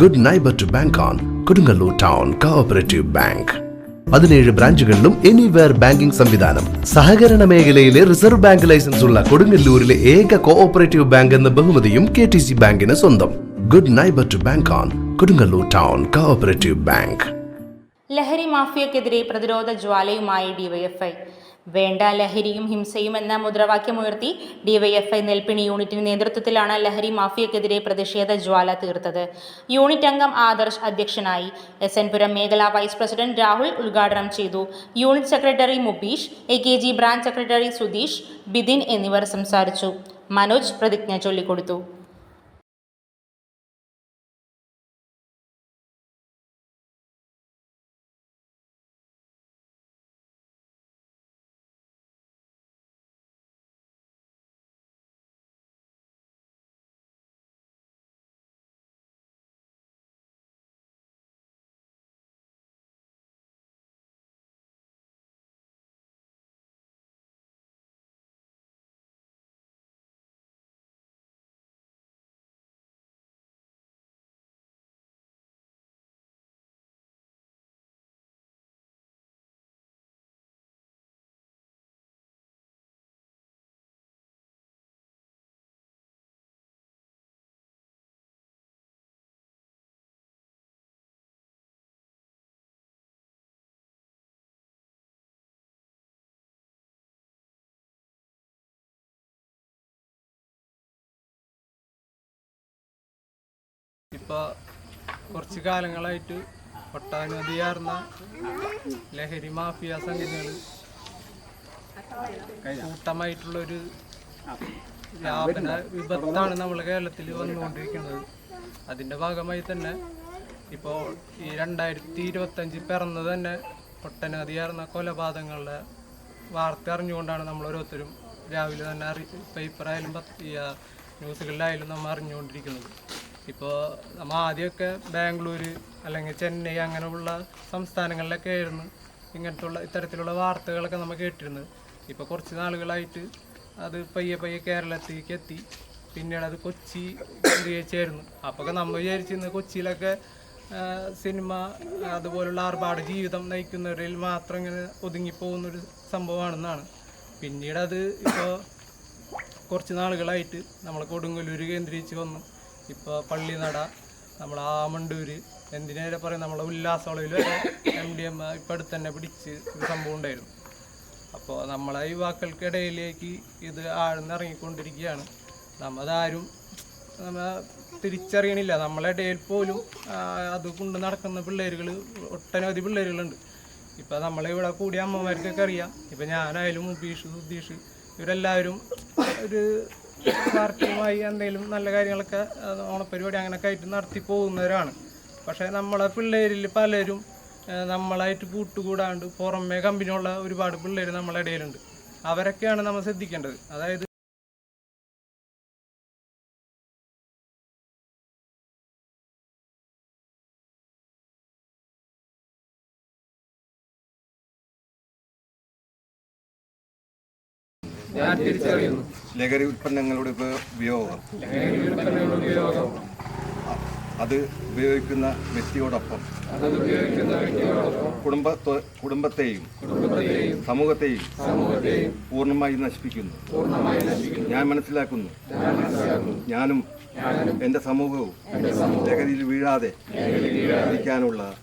Good neighbour to bank on Kodungallur town cooperative bank പതിനേഴ് ബ്രാഞ്ചുകളിലും anywhere banking സംവിധാനം. സഹകരണ മേഖലയിലെ റിസർവ് ബാങ്ക് ലൈസൻസ് ഉള്ള കൊടുങ്ങല്ലൂരിലെ ഏക കോഓപ്പറേറ്റീവ് ബാങ്ക് എന്ന ബഹുമതിയും കെ ടി സി ബാങ്കിന് സ്വന്തം. Good neighbour to bank on Kodungallur town cooperative bank ലഹരി മാഫിയക്കെതിരെ പ്രതിരോധ ജ്വാലയുമായി ഡിവൈഎഫ്ഐ വേണ്ട ലഹരിയും ഹിംസയും എന്ന മുദ്രാവാക്യമുയർത്തി ഡിവൈഎഫ്ഐ നെൽപ്പിണി യൂണിറ്റിന് നേതൃത്വത്തിലാണ് ലഹരി മാഫിയക്കെതിരെ പ്രതിഷേധ ജ്വാല തീർത്തത്. യൂണിറ്റ് അംഗം ആദർശ് അധ്യക്ഷനായി. എസ് എൻ പുരം മേഖലാ വൈസ് പ്രസിഡന്റ് രാഹുൽ ഉദ്ഘാടനം ചെയ്തു. Unit secretary Mubeesh A K G branch secretary Sudheesh Bidin എന്നിവർ സംസാരിച്ചു. മനോജ് പ്രതിജ്ഞ ചൊല്ലിക്കൊടുത്തു. ഇപ്പോൾ കുറച്ച് കാലങ്ങളായിട്ട് ഒട്ടനവധിയാർന്ന ലഹരി മാഫിയ സംഘടനകൾ കൂട്ടമായിട്ടുള്ളൊരു വ്യാപന വിപത്താണ് നമ്മൾ കേരളത്തിൽ വന്നുകൊണ്ടിരിക്കുന്നത്. അതിന്റെ ഭാഗമായി തന്നെ ഇപ്പോൾ ഈ രണ്ടായിരത്തി ഇരുപത്തഞ്ച് പിറന്നത് തന്നെ ഒട്ടനവധിയാർന്ന കൊലപാതകങ്ങളുടെ വാർത്ത അറിഞ്ഞുകൊണ്ടാണ് നമ്മൾ ഓരോരുത്തരും രാവിലെ തന്നെ അറി പേപ്പറായാലും ന്യൂസുകളിലായാലും നമ്മൾ അറിഞ്ഞുകൊണ്ടിരിക്കുന്നത്. ഇപ്പോൾ നമ്മൾ ആദ്യമൊക്കെ ബാംഗ്ലൂർ അല്ലെങ്കിൽ ചെന്നൈ അങ്ങനെയുള്ള സംസ്ഥാനങ്ങളിലൊക്കെ ആയിരുന്നു ഇങ്ങനത്തുള്ള ഇത്തരത്തിലുള്ള വാർത്തകളൊക്കെ നമ്മൾ കേട്ടിരുന്നത്. ഇപ്പോൾ കുറച്ച് നാളുകളായിട്ട് അത് പയ്യെ പയ്യെ കേരളത്തിലേക്ക് എത്തി. പിന്നീട് അത് കൊച്ചി കേന്ദ്രീകരിച്ചായിരുന്നു. അപ്പോൾ നമ്മൾ വിചാരിച്ചിരുന്നത് കൊച്ചിയിലൊക്കെ സിനിമ അതുപോലുള്ള ആർഭാട ജീവിതം നയിക്കുന്നവരിൽ മാത്രം ഇങ്ങനെ ഒതുങ്ങിപ്പോകുന്നൊരു സംഭവമാണെന്നാണ്. പിന്നീട് അത് ഇപ്പോൾ കുറച്ച് നാളുകളായിട്ട് നമ്മൾ കൊടുങ്ങല്ലൂർ കേന്ദ്രീകരിച്ച് വന്നു. ഇപ്പോൾ പള്ളിനട നമ്മൾ ആമണ്ടൂര് എന്തിനേരെ പറയും നമ്മളെ ഉല്ലാസവളയിൽ വരെ എം ഡി എം ഇപ്പം അടുത്ത് തന്നെ പിടിച്ച് ഒരു സംഭവം ഉണ്ടായിരുന്നു. അപ്പോൾ നമ്മളെ യുവാക്കൾക്കിടയിലേക്ക് ഇത് ആഴ്ന്നിറങ്ങിക്കൊണ്ടിരിക്കുകയാണ് നമ്മതാരും നമ്മൾ തിരിച്ചറിയണില്ല. നമ്മളെ ഇടയിൽ പോലും അത് കൊണ്ട് നടക്കുന്ന പിള്ളേരുകൾ ഒട്ടനവധി പിള്ളേരുകളുണ്ട്. ഇപ്പം നമ്മളെ ഇവിടെ കൂടിയ അമ്മമാർക്കൊക്കെ അറിയാം. ഇപ്പം ഞാനായാലും മുബീഷ് സുധീഷ് ഇവരെല്ലാവരും ഒരു പാർട്ടിയുമായി എന്തെങ്കിലും നല്ല കാര്യങ്ങളൊക്കെ ഓണപ്പരിപാടി അങ്ങനെയൊക്കെ ആയിട്ട് നടത്തി പോകുന്നവരാണ്. പക്ഷേ നമ്മളെ പിള്ളേരിൽ പലരും നമ്മളായിട്ട് കൂട്ടുകൂടാണ്ട് പുറമേ കമ്പനിയുള്ള ഒരുപാട് പിള്ളേർ നമ്മളെ ഇടയിലുണ്ട്. അവരൊക്കെയാണ് നമ്മൾ ശ്രദ്ധിക്കേണ്ടത്. അതായത് ലഹരി ഉൽപ്പന്നങ്ങളുടെ ഉപ- ഉപയോഗം. അത് ഉപയോഗിക്കുന്ന വ്യക്തിയോടൊപ്പം. കുടുംബ കുടുംബത്തെയും സമൂഹത്തെയും പൂർണമായി നശിപ്പിക്കുന്നു. ഞാൻ മനസ്സിലാക്കുന്നു. ഞാനും എന്റെ സമൂഹവും ലഹരിയിൽ വീഴാതെ ഇരിക്കാനുള്ള